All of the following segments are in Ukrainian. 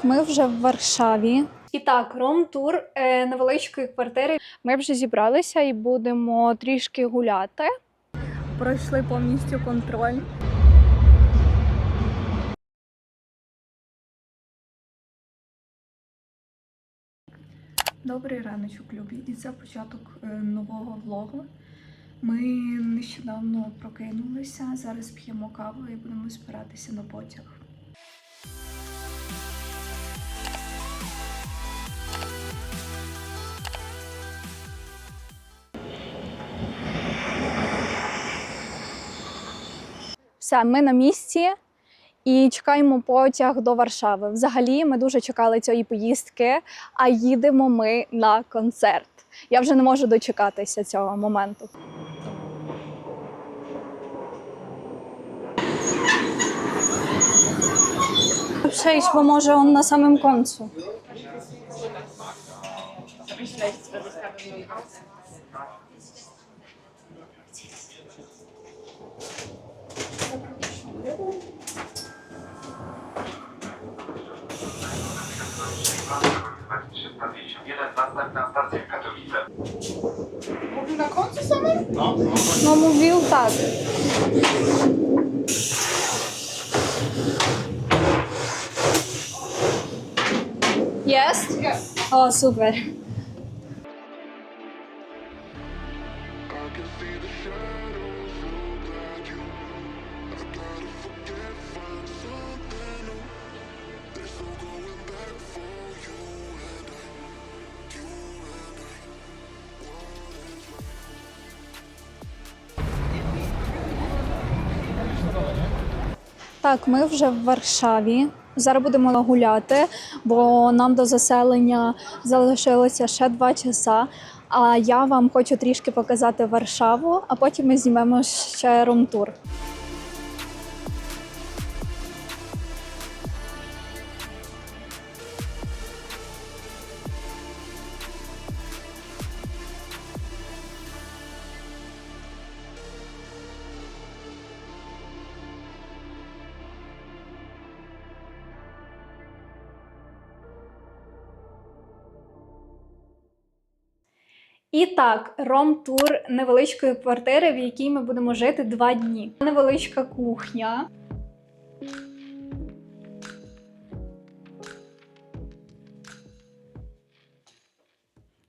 Так, ми вже в Варшаві. І так, ром-тур е, невеличкої квартири. Ми вже зібралися і будемо трішки гуляти. Пройшли повністю контроль. Добрий раночок, любі. І це початок е, нового влогу. Ми нещодавно прокинулися. Зараз п'ємо каву і будемо збиратися на потяг. Все, ми на місці і чекаємо потяг до Варшави. Взагалі, ми дуже чекали цієї поїздки, а їдемо ми на концерт. Я вже не можу дочекатися цього моменту. Przejść, bo może on na samym końcu. Następna stacja Katowice. Mówił na końcu samym? No, No mówił tak. Jest? Jest. O, super. Так, ми вже в Варшаві. Зараз будемо гуляти, бо нам до заселення залишилося ще два часа. А я вам хочу трішки показати Варшаву, а потім ми знімемо ще румтур. І так, ром-тур невеличкої квартири, в якій ми будемо жити два дні. Невеличка кухня.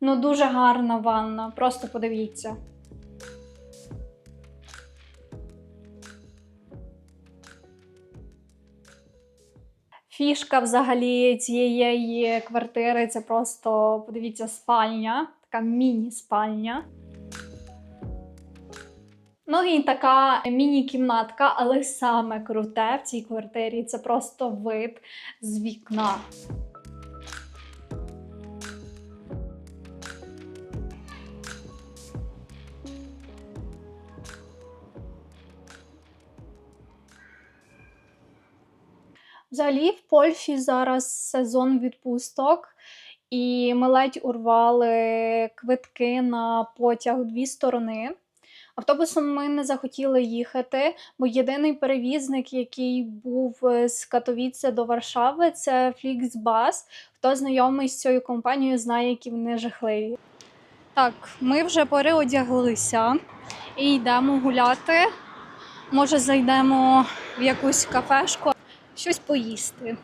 Ну, дуже гарна ванна, просто подивіться. Фішка взагалі цієї квартири це просто подивіться спальня, така міні-спальня. Ну і така міні-кімнатка, але саме круте в цій квартирі це просто вид з вікна. Взагалі, в Польщі зараз сезон відпусток, і ми ледь урвали квитки на потяг дві сторони. Автобусом ми не захотіли їхати, бо єдиний перевізник, який був е, з Катовіце до Варшави, це Flixbus. Хто знайомий з цією компанією, знає, які вони жахливі. Так, ми вже переодяглися і йдемо гуляти. Може, зайдемо в якусь кафешку, щось поїсти.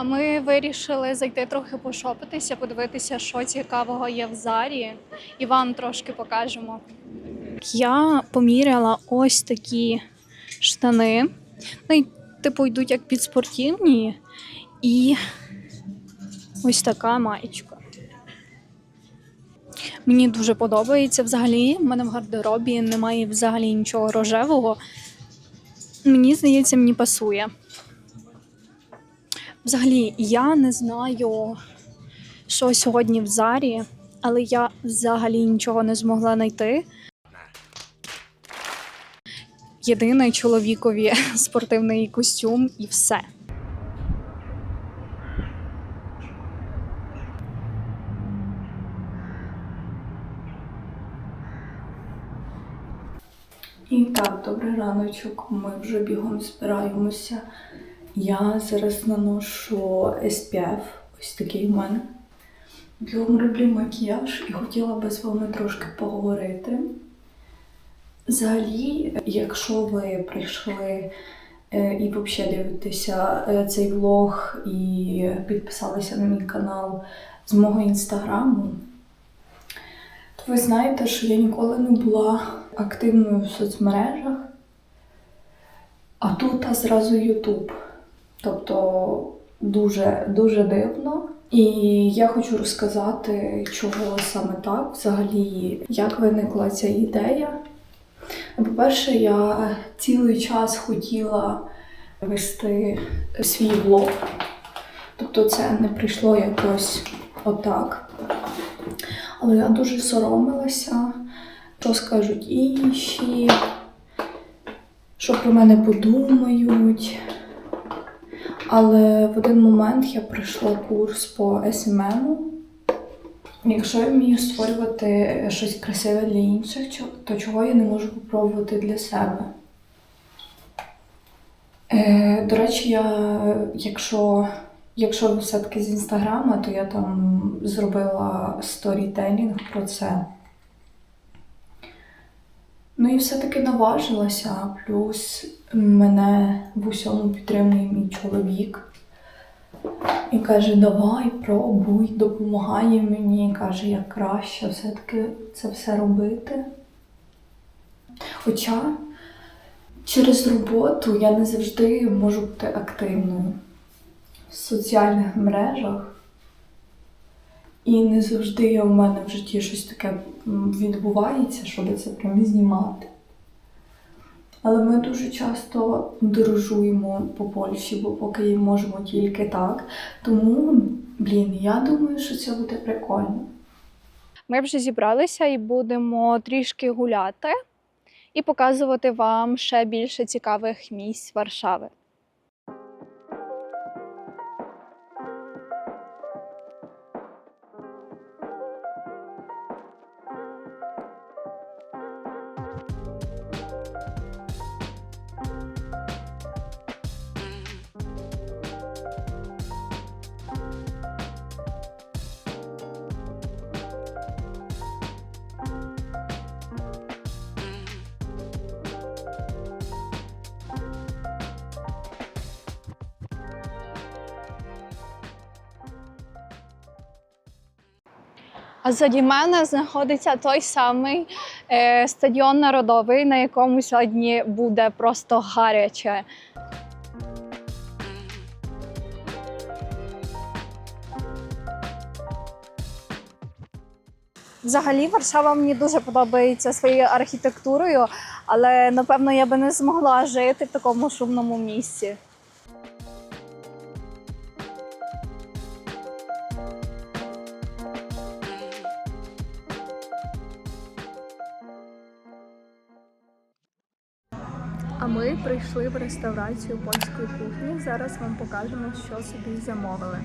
А ми вирішили зайти трохи пошопитися, подивитися, що цікавого є в зарі, і вам трошки покажемо. Я поміряла ось такі штани. Ну, типу, йдуть як підспортивні, і ось така маєчка. Мені дуже подобається взагалі. У мене в гардеробі немає взагалі нічого рожевого. Мені здається, мені пасує. Взагалі, я не знаю, що сьогодні в зарі, але я взагалі нічого не змогла знайти. Єдиний чоловікові спортивний костюм і все. І так, добрий раночок. Ми вже бігом збираємося. Я зараз наношу SPF, ось такий в мене. Бігом роблю макіяж і хотіла би з вами трошки поговорити. Взагалі, якщо ви прийшли е, і взагалі дивитеся е, цей влог і підписалися на мій канал з мого інстаграму, то ви знаєте, що я ніколи не була активною в соцмережах, а тут а зразу Ютуб. Тобто дуже дуже дивно. І я хочу розказати, чого саме так, взагалі, як виникла ця ідея. По-перше, я цілий час хотіла вести свій влог. Тобто це не прийшло якось отак. Але я дуже соромилася, що скажуть інші, що про мене подумають. Але в один момент я пройшла курс по СММу. Якщо я вмію створювати щось красиве для інших, то чого я не можу попробувати для себе? Е, до речі, я, якщо, якщо все-таки з інстаграма, то я там зробила сторітелінг про це. Ну і все-таки наважилася, плюс мене в усьому підтримує мій чоловік. І каже, давай, пробуй, допомагає мені, каже, як краще все-таки це все робити. Хоча через роботу я не завжди можу бути активною в соціальних мережах. І не завжди в мене в житті щось таке відбувається, щоб це прям знімати. Але ми дуже часто подорожуємо по Польщі, бо поки можемо тільки так. Тому, блін, я думаю, що це буде прикольно. Ми вже зібралися і будемо трішки гуляти і показувати вам ще більше цікавих місць Варшави. А заді мене знаходиться той самий е, стадіон народовий, на якому сьогодні буде просто гаряче. Взагалі, Варшава мені дуже подобається своєю архітектурою, але напевно я би не змогла жити в такому шумному місці. Прийшли в реставрацію польської кухні. Зараз вам покажемо, що собі замовили.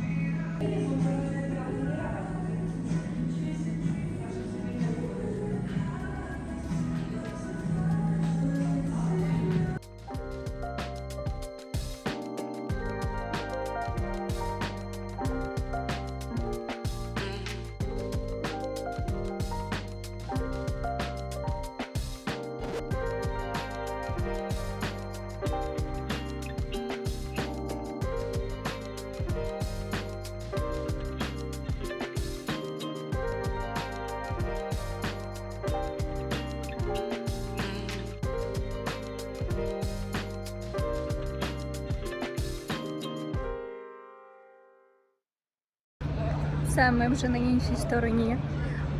Все, ми вже на іншій стороні.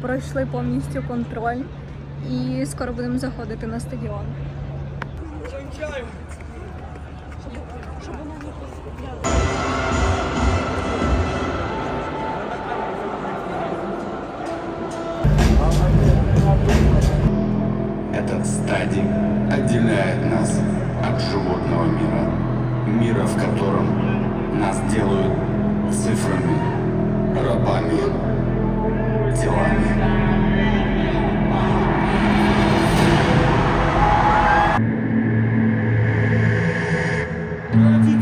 Пройшли повністю контроль і скоро будемо заходити на стадіон. Этот стадий отделяет нас от животного мира. Мира, в котором нас делают цифрами, Good.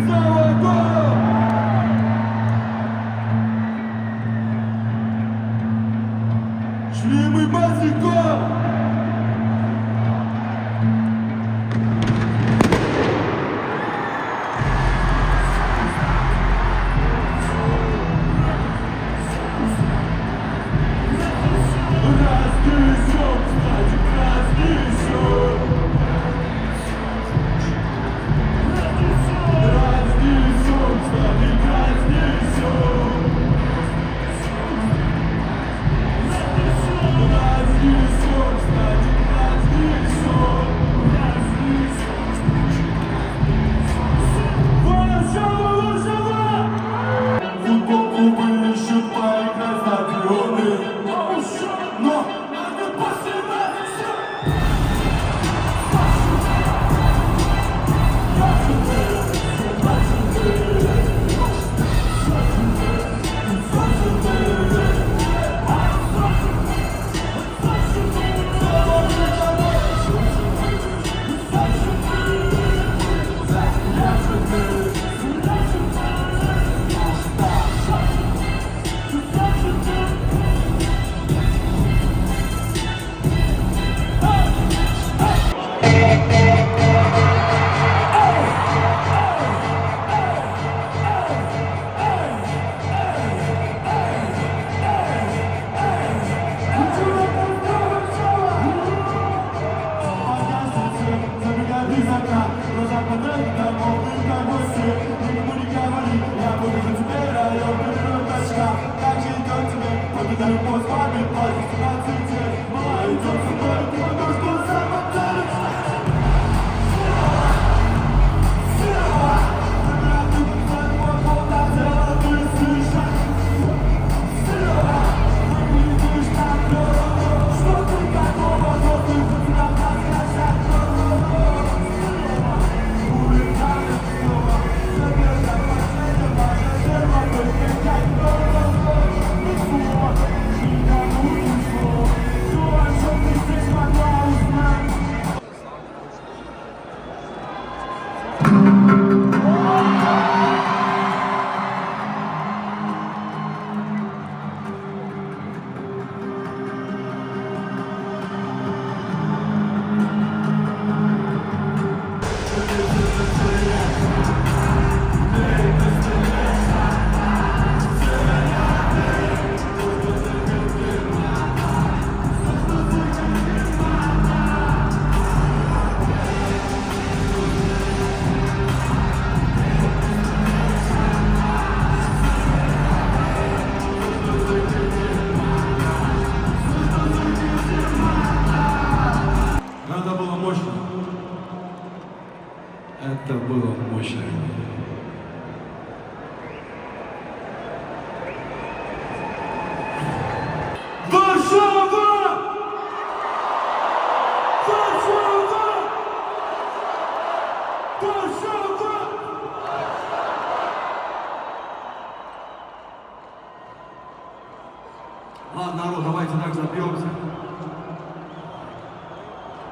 Ладно, народ, давайте так забьемся.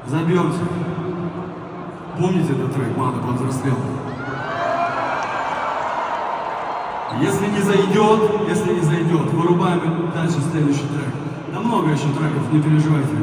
Забьемся. Помните этот трек «Мана под расстрелом»? Если не зайдет, если не зайдет, вырубаем дальше следующий трек. Да много еще треков, не переживайте.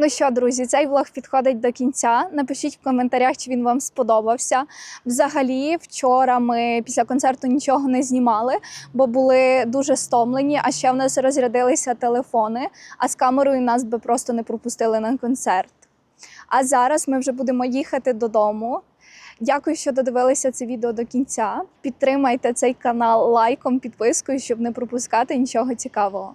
Ну що, друзі, цей влог підходить до кінця. Напишіть в коментарях, чи він вам сподобався. Взагалі, вчора ми після концерту нічого не знімали, бо були дуже стомлені. А ще в нас розрядилися телефони, а з камерою нас би просто не пропустили на концерт. А зараз ми вже будемо їхати додому. Дякую, що додивилися це відео до кінця. Підтримайте цей канал лайком, підпискою, щоб не пропускати нічого цікавого.